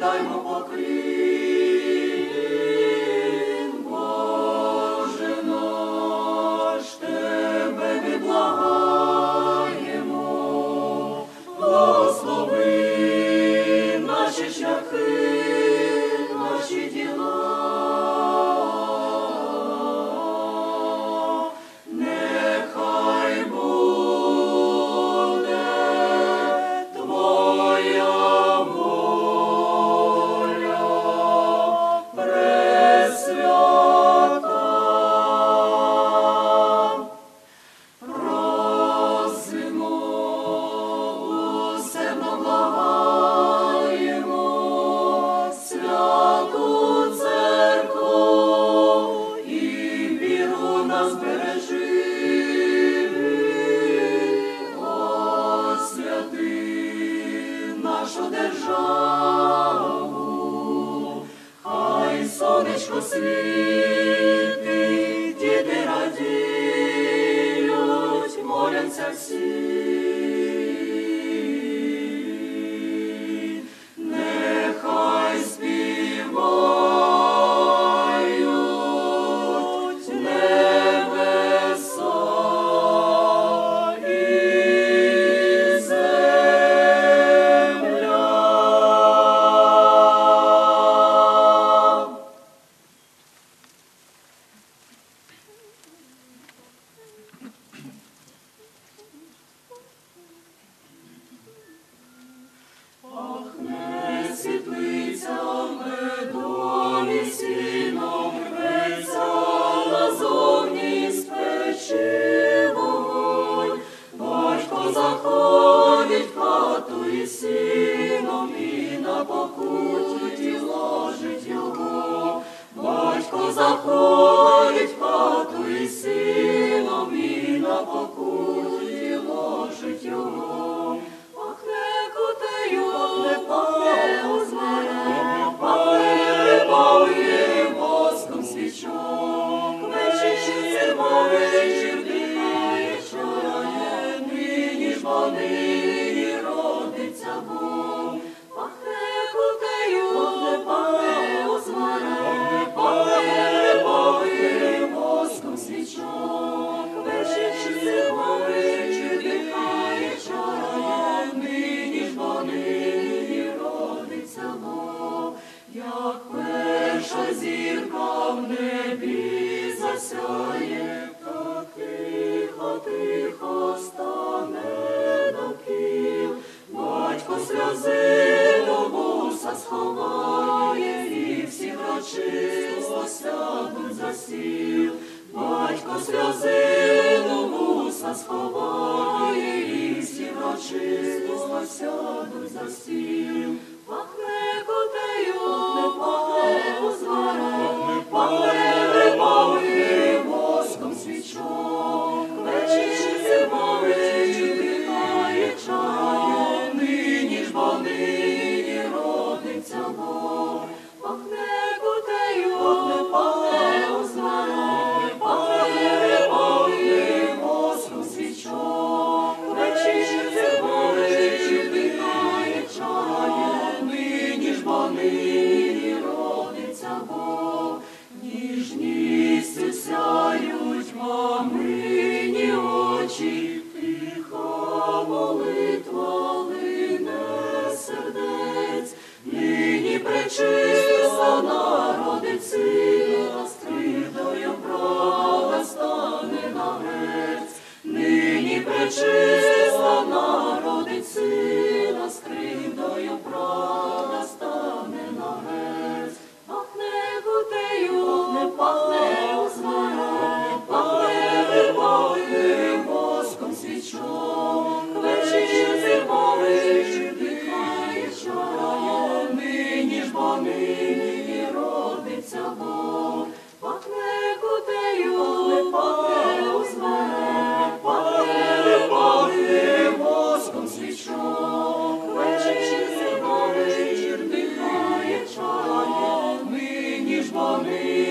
разом віддаймо нині всі сяду за стіл. нині родиться Бог, пахне кутею, пахне узме, пахне, воском свічок, вечір зимовий, дихає чає, нині.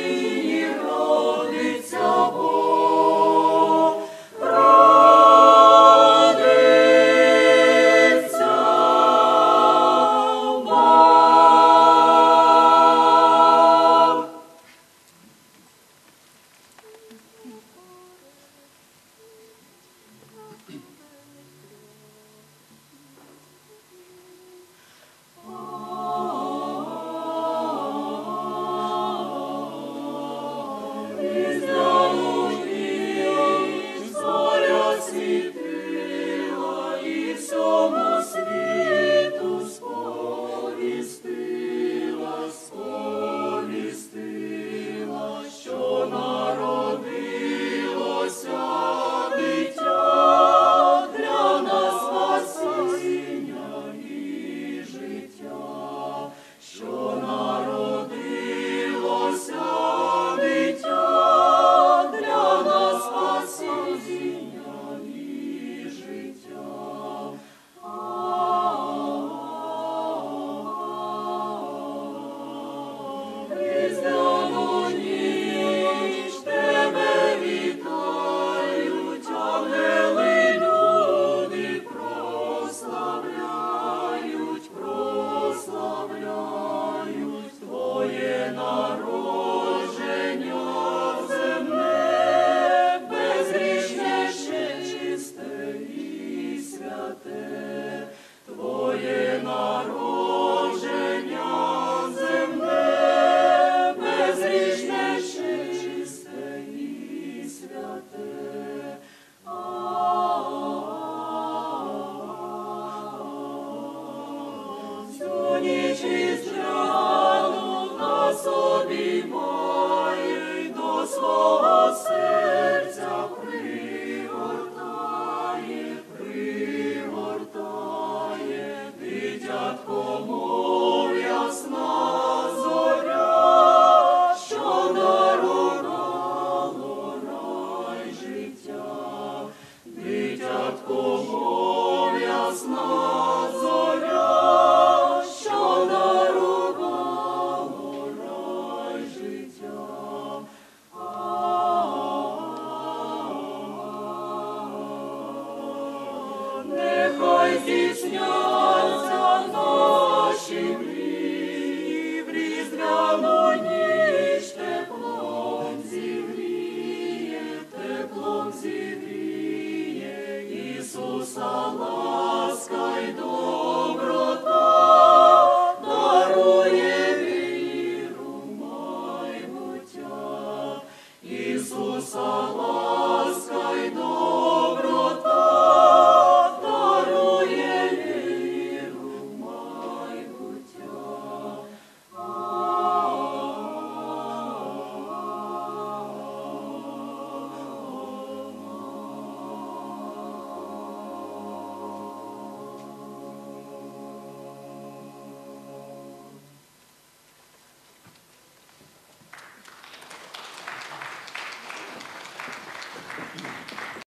song.